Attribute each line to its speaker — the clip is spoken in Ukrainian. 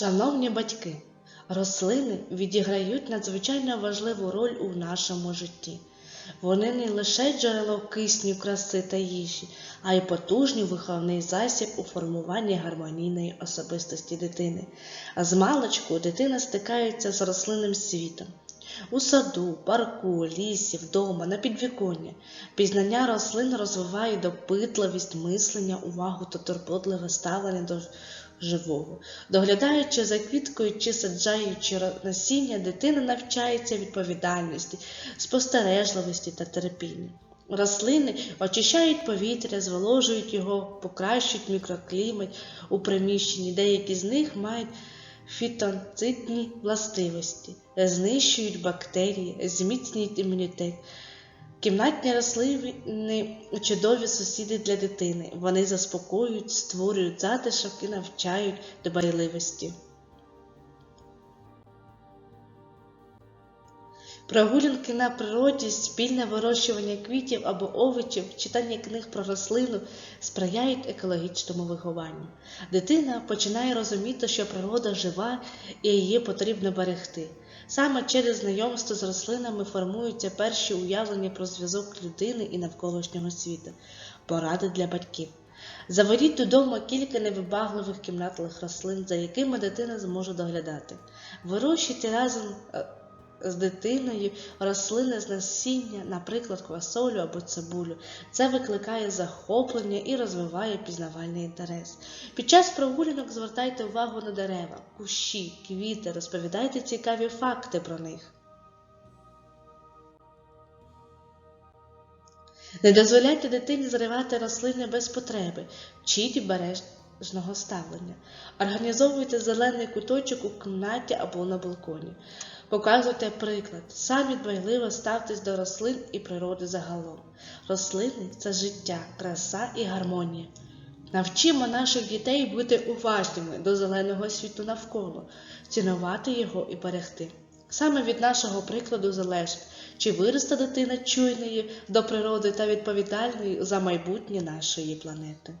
Speaker 1: Шановні батьки, рослини відіграють надзвичайно важливу роль у нашому житті. Вони не лише джерело кисню, краси та їжі, а й потужний виховний засіб у формуванні гармонійної особистості дитини. А з маличку дитина стикається з рослинним світом. У саду, парку, лісі, вдома, на підвіконні. Пізнання рослин розвиває допитливість, мислення, увагу та турботливе ставлення до живого. Доглядаючи за квіткою чи саджаючи насіння, дитина навчається відповідальності, спостережливості та терпіння. Рослини очищають повітря, зволожують його, покращують мікроклімат у приміщенні. Деякі з них мають фітонцидні властивості, знищують бактерії, зміцнюють імунітет. Кімнатні рослини чудові сусіди для дитини. Вони заспокоюють, створюють затишок і навчають дбайливості. Прогулянки на природі, спільне вирощування квітів або овочів, читання книг про рослину сприяють екологічному вихованню. Дитина починає розуміти, що природа жива і її потрібно берегти. Саме через знайомство з рослинами формуються перші уявлення про зв'язок людини і навколишнього світу, поради для батьків. Заведіть додому кілька невибагливих кімнатних рослин, за якими дитина зможе доглядати. Вирощуйте разом е, з дитиною рослини з насіння, наприклад, квасолю або цибулю. Це викликає захоплення і розвиває пізнавальний інтерес. Під час прогулянок звертайте увагу на дерева, кущі, квіти, розповідайте цікаві факти про них. Не дозволяйте дитині зривати рослини без потреби, вчіть бережного ставлення. Організовуйте зелений куточок у кімнаті або на балконі. Показуйте приклад. Самі дбайливо ставтесь до рослин і природи загалом. Рослини це життя, краса і гармонія. Навчимо наших дітей бути уважними до зеленого світу навколо, цінувати його і берегти. Саме від нашого прикладу залежить, чи виросте дитина чуйною до природи та відповідальною за майбутнє нашої планети.